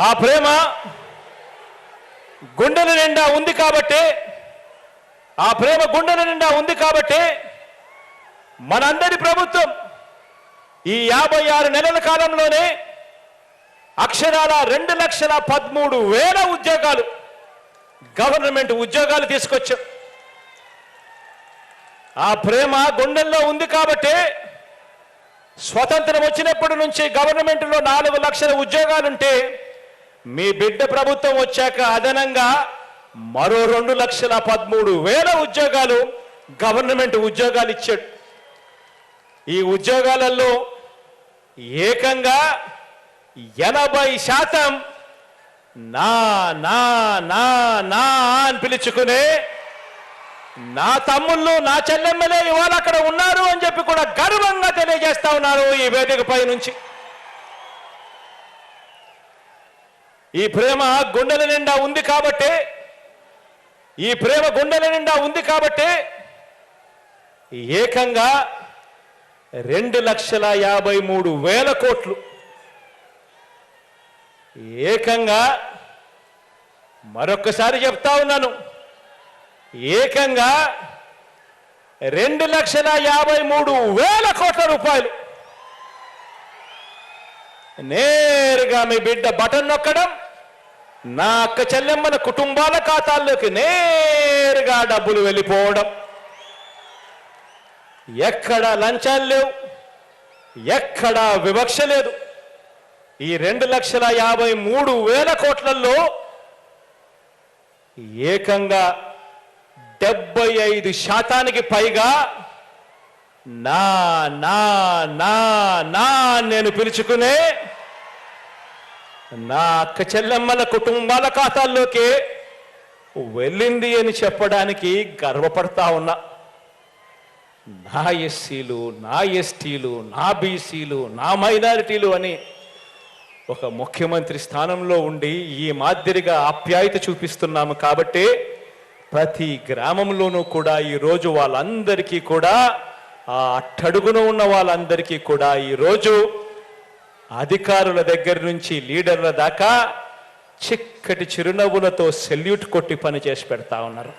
ఆ ప్రేమ గుండెల నిండా ఉంది కాబట్టి ఆ ప్రేమ గుండెల నిండా ఉంది కాబట్టి మనందరి ప్రభుత్వం ఈ యాభై ఆరు నెలల కాలంలోనే అక్షరాల రెండు లక్షల పదమూడు వేల ఉద్యోగాలు గవర్నమెంట్ ఉద్యోగాలు తీసుకొచ్చాం. ఆ ప్రేమ గుండెల్లో ఉంది కాబట్టి స్వతంత్రం వచ్చినప్పటి నుంచి గవర్నమెంట్లో నాలుగు లక్షల ఉద్యోగాలుంటే మీ బిడ్డ ప్రభుత్వం వచ్చాక అదనంగా మరో రెండు లక్షల పదమూడు వేల ఉద్యోగాలు గవర్నమెంట్ ఉద్యోగాలు ఇచ్చాడు. ఈ ఉద్యోగాలలో ఏకంగా ఎనభై శాతం నా నా నా నా అని పిలుచుకునే నా తమ్ముళ్ళు నా చెల్లెమ్మలే ఇవాళ అక్కడ ఉన్నారు అని చెప్పి కూడా గర్వంగా తెలియజేస్తా ఉన్నారు ఈ వేదికపై నుంచి. ఈ ప్రేమ గుండెల నిండా ఉంది కాబట్టి ఈ ప్రేమ గుండెల నిండా ఉంది కాబట్టి ఏకంగా రెండు లక్షల యాభై మూడు వేల కోట్లు. ఏకంగా మరొక్కసారి చెప్తా ఉన్నాను. ఏకంగా రెండు లక్షల యాభై మూడు వేల కోట్ల రూపాయలు. నేరుగా మీ బిడ్డ బటన్ నొక్కడం నా అక్క చెల్లెమ్మల కుటుంబాల ఖాతాల్లోకి నేరుగా డబ్బులు వెళ్ళిపోవడం. ఎక్కడ లంచాలు లేవు ఎక్కడ వివక్ష లేదు. ఈ రెండు లక్షల యాభై మూడు వేల కోట్లలో ఏకంగా డెబ్బై ఐదు శాతానికి పైగా నా నా నా నా నేను పిలుచుకునే నా అక్క చెల్లెమ్మల కుటుంబాల ఖాతాల్లోకి వెళ్ళింది అని చెప్పడానికి గర్వపడతా ఉన్నా. నా ఎస్సీలు నా ఎస్టీలు నా బీసీలు నా మైనారిటీలు అని ఒక ముఖ్యమంత్రి స్థానంలో ఉండి ఈ మాదిరిగా ఆప్యాయత చూపిస్తున్నాము కాబట్టి ప్రతి గ్రామంలోనూ కూడా ఈరోజు వాళ్ళందరికీ కూడా ఆ అట్టడుగున ఉన్న వాళ్ళందరికీ కూడా ఈరోజు అధికారుల దగ్గర నుంచి లీడర్ల దాకా చిక్కటి చిరునవ్వులతో సెల్యూట్ కొట్టి పని చేసి పెడతా ఉన్నారు.